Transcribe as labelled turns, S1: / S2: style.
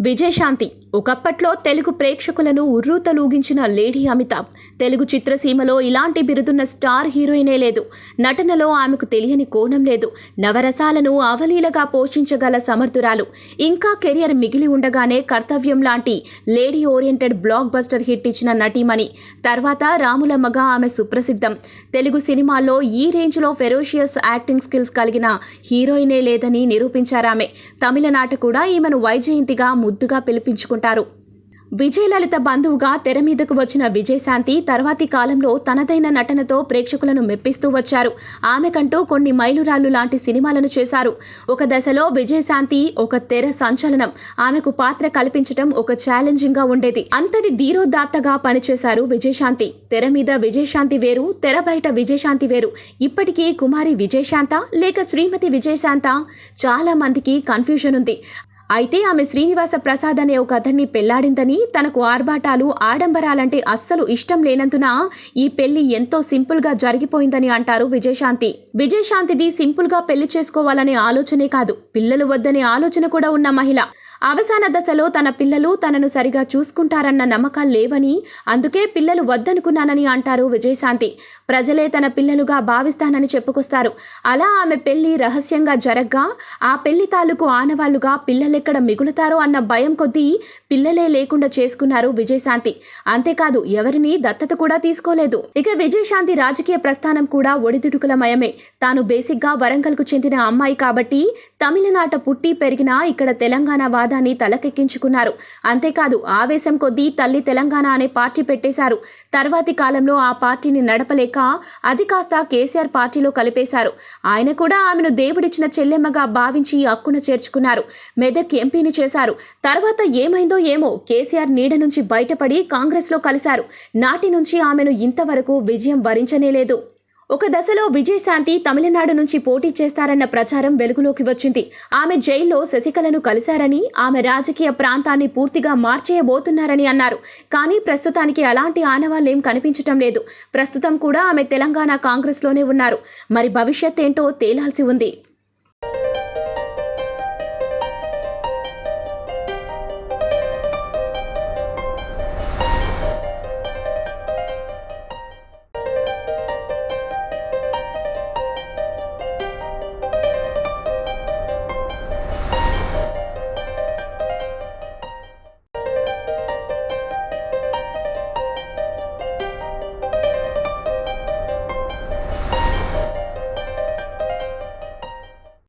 S1: విజయశాంతి. ఒకప్పట్లో తెలుగు ప్రేక్షకులను ఉర్రూతలూగించిన లేడీ అమితాబ్. తెలుగు చిత్రసీమలో ఇలాంటి బిరుదున్న స్టార్ హీరోయినే లేదు. నటనలో ఆమెకు తెలియని కోణం లేదు. నవరసాలను అవలీలగా పోషించగల సమర్థురాలు. ఇంకా కెరియర్ మిగిలి ఉండగానే కర్తవ్యం లాంటి lady oriented blockbuster hit ఇచ్చిన నటీమణి. తర్వాత రాములమ్మగా ఆమె సుప్రసిద్ధం. తెలుగు సినిమాల్లో ఈ రేంజ్లో ఫెరోషియస్ యాక్టింగ్ స్కిల్స్ కలిగిన హీరోయినే లేదని నిరూపించారామె. తమిళనాట కూడా ఈమెను వైజయంతిగా ముద్దుగా పిలిపించుకుంటారు. విజయలలిత బంధువుగా తెర మీదకు వచ్చిన విజయశాంతి తర్వాతి కాలంలో తనదైన నటనతో ప్రేక్షకులను మెప్పిస్తూ వచ్చారు. ఆమెకంటూ కొన్ని మైలురాళ్ళు లాంటి సినిమాలను చేశారు. ఒక దశలో విజయశాంతి ఒక తెర సంచలనం ఆమెకు పాత్ర కల్పించటం ఒక ఛాలెంజింగ్గా ఉండేది. అంతటి ధీరోదాత్తగా పనిచేశారు విజయశాంతి. తెర మీద విజయశాంతి వేరు తెర బయట విజయశాంతి వేరు. ఇప్పటికీ కుమారి విజయశాంత లేక శ్రీమతి విజయశాంత చాలా మందికి కన్ఫ్యూజన్ ఉంది. అయితే ఆమె శ్రీనివాస ప్రసాద్ అనే ఒక అతన్ని పెళ్ళాడిందని తనకు ఆర్భాటాలు ఆడంబరాలంటే అస్సలు ఇష్టం లేనందున ఈ పెళ్ళి ఎంతో సింపుల్గా జరిగిపోయిందని అంటారు విజయశాంతి. విజయశాంతిది సింపుల్గా పెళ్ళి చేసుకోవాలనే ఆలోచనే కాదు పిల్లలు వద్దనే ఆలోచన కూడా ఉన్న మహిళ. అవసాన దశలో తన పిల్లలు తనను సరిగా చూసుకుంటారన్న నమ్మకాలు లేవని అందుకే పిల్లలు వద్దనుకున్నానని అంటారు విజయశాంతి. ప్రజలే తన పిల్లలుగా భావిస్తానని చెప్పుకొస్తారు. అలా ఆమె పెళ్ళి రహస్యంగా జరగ్గా ఆ పెళ్ళి తాలూకు ఆనవాళ్ళుగా పిల్లలెక్కడ మిగులుతారో అన్న భయం కొద్దీ పిల్లలే లేకుండా చేసుకున్నారు విజయశాంతి. అంతేకాదు ఎవరిని దత్తత కూడా తీసుకోలేదు. ఇక విజయశాంతి రాజకీయ ప్రస్థానం కూడా ఒడిదుడుకులమయమే. తాను బేసిక్గా వరంగల్కు చెందిన అమ్మాయి కాబట్టి తమిళనాట పుట్టి పెరిగిన ఇక్కడ తెలంగాణ వాదాన్ని తలకెక్కించుకున్నారు. అంతేకాదు ఆవేశం కొద్దీ తల్లి తెలంగాణ అనే పార్టీ పెట్టేశారు. తర్వాతి కాలంలో ఆ పార్టీని నడపలేక అది కాస్త కేసీఆర్ పార్టీలో కలిపేశారు. ఆయన కూడా ఆమెను దేవుడిచ్చిన చెల్లెమ్మగా భావించి అక్కున చేర్చుకున్నారు. మెదక్ ఎంపీని చేశారు. తర్వాత ఏమైందో ఏమో కేసీఆర్ నీడ నుంచి బయటపడి కాంగ్రెస్లో కలిశారు. నాటి నుంచి ఆమెను ఇంతవరకు విజయం వరించనేలేదు ఒక దశలో విజయశాంతి తమిళనాడు నుంచి పోటీ చేస్తారన్న ప్రచారం వెలుగులోకి వచ్చింది. ఆమె జైల్లో శశికళను కలిశారని ఆమె రాజకీయ ప్రాంతాన్ని పూర్తిగా మార్చేయబోతున్నారని అన్నారు. కానీ ప్రస్తుతానికి అలాంటి ఆనవాళ్ళేం కనిపించటం లేదు. ప్రస్తుతం కూడా ఆమె తెలంగాణ కాంగ్రెస్లోనే ఉన్నారు. మరి భవిష్యత్ ఏంటో తేలాల్సి ఉంది.